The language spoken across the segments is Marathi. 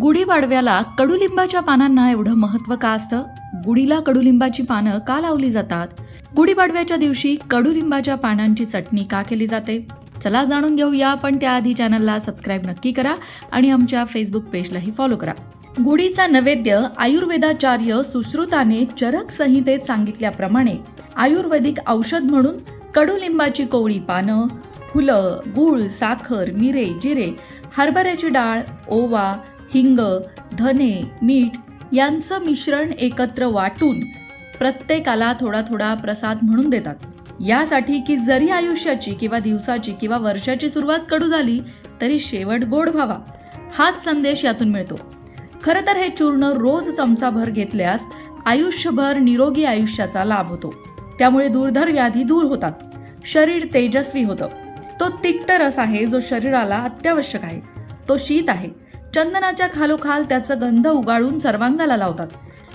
गुढीपाडव्याला कडुलिंबाच्या पानांना एवढं महत्त्व का असतं? गुढीला कडुलिंबाची पानं का लावली जातात? गुढीपाडव्याच्या दिवशी कडुलिंबाच्या पानांची चटणी का केली जाते? चला जाणून घेऊया पण त्याआधी चॅनलला सबस्क्राईब नक्की करा आणि आमच्या फेसबुक पेजलाही फॉलो करा. गुढीचा नैवेद्य आयुर्वेदाचार्य सुश्रुताने चरक संहितेत सांगितल्याप्रमाणे आयुर्वेदिक औषध म्हणून कडुलिंबाची कोवळी पानं फुलं गूळ साखर मिरे जिरे हरभऱ्याची डाळ ओवा हिंग धने मीठ यांचं मिश्रण एकत्र वाटून प्रत्येकाला थोडा थोडा प्रसाद म्हणून देतात. यासाठी की जरी आयुष्याची किंवा दिवसाची किंवा वर्षाची सुरुवात कडू झाली तरी शेवट गोड व्हावा हाच संदेश यातून मिळतो. खरं तर हे चूर्ण रोज चमचाभर घेतल्यास आयुष्यभर निरोगी आयुष्याचा लाभ होतो. त्यामुळे दुर्धर व्याधी दूर होतात. शरीर तेजस्वी होतं. तो तिक्त रस आहे जो शरीराला अत्यावश्यक आहे. तो शीत आहे. चंदनाच्या खालोखाल त्याचा गंध उगाळून सर्वांगाला लावतात.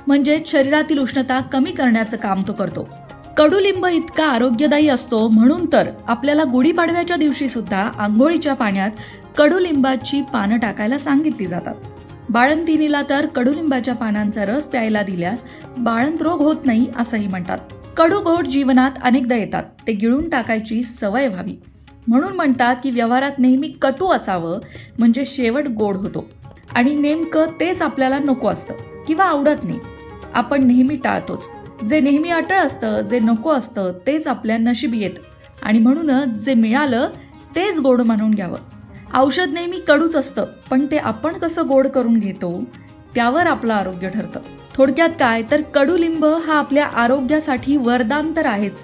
म्हणजे शरीरातील उष्णता कमी करण्याचं काम तो करतो. कडुलिंब इतका आरोग्यदायी असतो म्हणून तर आपल्याला गुढीपाडव्याच्या दिवशी सुद्धा आंघोळीच्या पाण्यात कडुलिंबाची पानं टाकायला सांगितली जातात. बाळंतिणीला तर कडुलिंबाच्या पानांचा रस प्यायला दिल्यास बाळंत रोग होत नाही असंही म्हणतात. कडू गोड जीवनात अनेकदा येतात. ते गिळून टाकायची सवय व्हावी. म्हणून म्हणतात की व्यवहारात नेहमी कटू असावं म्हणजे शेवट गोड होतो. आणि नेमकं तेच आपल्याला नको असतं किंवा आवडत नाही. आपण नेहमी टाळतोच. जे नेहमी अटळ असतं जे नको असतं तेच आपल्या नशिबी येतं. आणि म्हणूनच जे मिळालं तेच गोड मानून घ्यावं. औषध नेहमी कडूच असतं पण ते आपण कसं गोड करून घेतो त्यावर आपलं आरोग्य ठरतं. थोडक्यात काय? तर कडुलिंब हा आपल्या आरोग्यासाठी वरदान तर आहेच.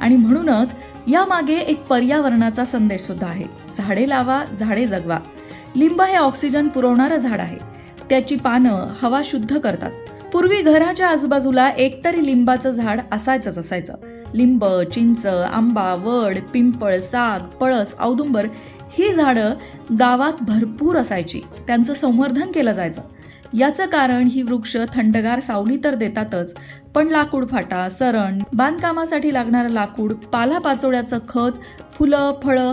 आणि म्हणूनच यामागे एक पर्यावरणाचा संदेश सुद्धा आहे. झाडे लावा झाडे जगवा. लिंब हे ऑक्सिजन पुरवणारं झाड आहे. त्याची पानं हवा शुद्ध करतात. पूर्वी घराच्या आजूबाजूला एकतरी लिंबाचं झाड असायचंच असायचं. लिंब चिंच आंबा वड पिंपळ साग पळस औदुंबर ही झाडं गावात भरपूर असायची. त्यांचं संवर्धन केलं जायचं. याचं कारण ही वृक्ष थंडगार सावली तर देतातच पण लाकूड फाटा सरण बांधकामासाठी लागणारं लाकूड पालापाचोळ्याचं खत फुलं फळं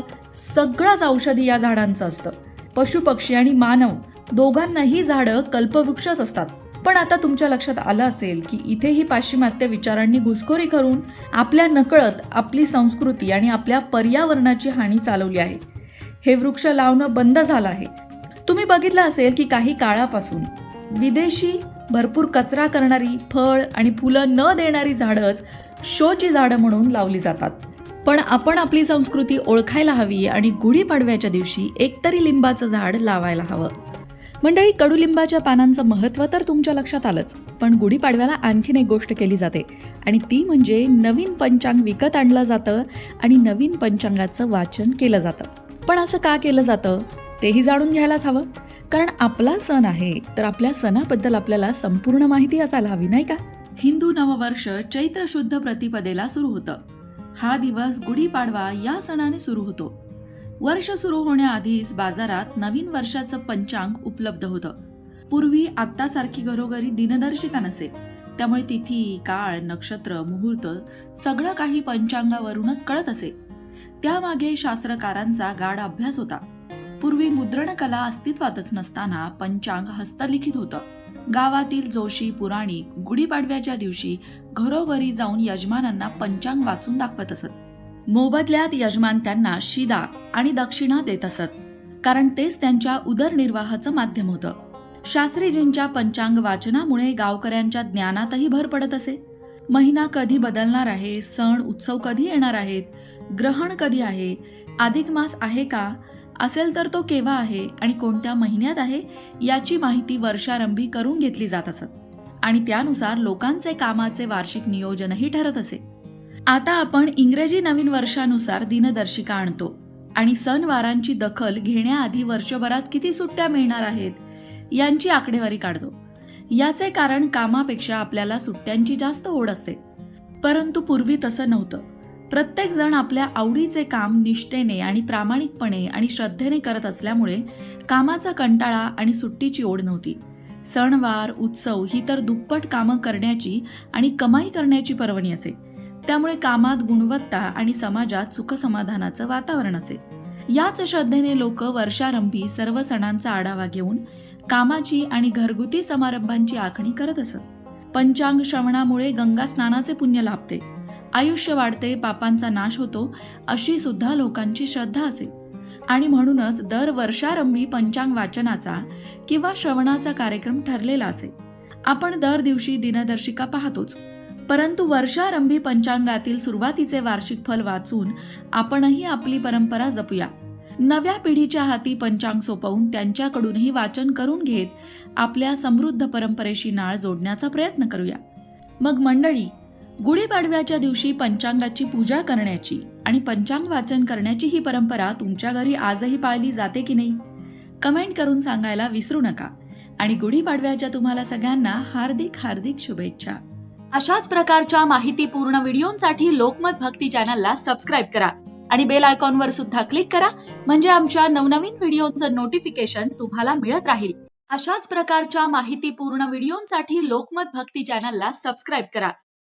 सगळंच औषधी या झाडांचं असतं. पशुपक्षी आणि मानव दोघांनाही झाडं कल्पवृक्षच असतात. पण आता तुमच्या लक्षात आलं असेल की इथेही पाश्चिमात्य विचारांनी घुसखोरी करून आपल्या नकळत आपली संस्कृती आणि आपल्या पर्यावरणाची हानी चालवली आहे. हे वृक्ष लावणं बंद झालं आहे. तुम्ही बघितलं असेल की काही काळापासून विदेशी भरपूर कचरा करणारी फळ आणि फुलं न देणारी झाडंच शोची झाडं म्हणून लावली जातात. पण आपण आपली संस्कृती ओळखायला हवी आणि गुढीपाडव्याच्या दिवशी एकतरी लिंबाचं झाड लावायला हवं. मंडळी कडुलिंबाच्या पानांचं महत्त्व तर तुमच्या लक्षात आलंच पण गुढीपाडव्याला आणखीन एक गोष्ट केली जाते आणि ती म्हणजे नवीन पंचांग विकत आणलं जातं आणि नवीन पंचांगाचं वाचन केलं जातं. पण असं का केलं जातं? तेही जाणून घ्यायलाच हवं. कारण आपला सण आहे तर आपल्या सणाबद्दल आपल्याला संपूर्ण माहिती असायला हवी नाही का? हिंदू नववर्ष चैत्र शुद्ध प्रतिपदेला सुरू होतं. हा दिवस गुढीपाडवा या सणाने सुरू होतो. वर्ष सुरू होण्याआधीच बाजारात नवीन वर्षाचं पंचांग उपलब्ध होतं. पूर्वी आत्तासारखी घरोघरी दिनदर्शिका नसे. त्यामुळे तिथी काळ नक्षत्र मुहूर्त सगळं काही पंचांगावरूनच कळत असे. त्यामागे शास्त्रकारांचा गाढ अभ्यास होता. पूर्वी मुद्रणकला अस्तित्वातच नसताना पंचांग हस्तलिखित होतं. गावातील जोशी पुराणी गुढीपाडव्याच्या दिवशी घरोघरी जाऊन यजमानांना पंचांग वाचून दाखवत असत. मोबदल्यात यजमान त्यांना शिदा आणि दक्षिणा देत असत कारण तेच त्यांच्या उदरनिर्वाहाचं माध्यम होतं. शास्त्रीजींच्या पंचांग वाचनामुळे गावकऱ्यांच्या ज्ञानातही भर पडत असे. महिना कधी बदलणार आहे सण उत्सव कधी येणार आहेत ग्रहण कधी आहे अधिक मास आहे का असेल तर तो केव्हा आहे आणि कोणत्या महिन्यात आहे याची माहिती वर्षारंभी करून घेतली जात असत. आणि त्यानुसार लोकांचे कामाचे वार्षिक नियोजनही ठरत असे. आता आपण इंग्रजी नवीन वर्षानुसार दिनदर्शिका आणतो आणि सणवारांची दखल घेण्याआधी वर्षभरात किती सुट्ट्या मिळणार आहेत यांची आकडेवारी काढतो. याचे कारण कामापेक्षा आपल्याला सुट्ट्यांची जास्त ओढ असते. परंतु पूर्वी तसं नव्हतं. प्रत्येक जण आपल्या आवडीचे काम निष्ठेने आणि प्रामाणिकपणे आणि श्रद्धेने करत असल्यामुळे कामाचा कंटाळा आणि सुट्टीची ओढ नव्हती. सणवार उत्सव ही तर दुप्पट कामं करण्याची आणि कमाई करण्याची पर्वणी असे. त्यामुळे कामात गुणवत्ता आणि समाजात सुखसमाधानाचं वातावरण असे. याच श्रद्धेने लोक वर्षारंभी सर्व सणांचा आढावा घेऊन कामाची आणि घरगुती समारंभांची आखणी करत असत. पंचांग श्रवणामुळे गंगा स्नानाचे पुण्य लाभते. आयुष्य वाढते पापांचा नाश होतो अशी सुद्धा लोकांची श्रद्धा असे. आणि म्हणूनच दर वर्षारंभी पंचांग वाचनाचा किंवा श्रवणाचा कार्यक्रम ठरलेला असे. आपण दर दिवशी दिनदर्शिका पाहतोच. परंतु वर्षारंभी पंचांगातील सुरुवातीचे वार्षिक फल वाचून आपणही आपली परंपरा जपूया. नव्या पिढीच्या हाती पंचांग सोपवून त्यांच्याकडूनही वाचन करून घेत आपल्या समृद्ध परंपरेशी नाळ जोडण्याचा प्रयत्न करूया. मग मंडळी गुढीपाडव्याच्या दिवशी पंचांगाची पूजा करण्याची आणि पंचांग वाचन करण्याची ही परंपरा तुमच्या घरी आजही पाळली जाते की नाही? कमेंट करून सांगायला विसरू नका आणि गुढीपाडव्याच्या तुम्हाला सगळ्यांना हार्दिक हार्दिक शुभेच्छा. अशाच प्रकारच्या माहितीपूर्ण व्हिडिओंसाठी लोकमत भक्ती चॅनलला सबस्क्राईब करा आणि बेल आयकॉनवर सुद्धा क्लिक करा म्हणजे आमच्या नवनवीन व्हिडिओचं नोटिफिकेशन तुम्हाला मिळत राहील. अशाच प्रकारच्या माहितीपूर्ण व्हिडिओंसाठी लोकमत भक्ती चॅनलला सबस्क्राईब करा.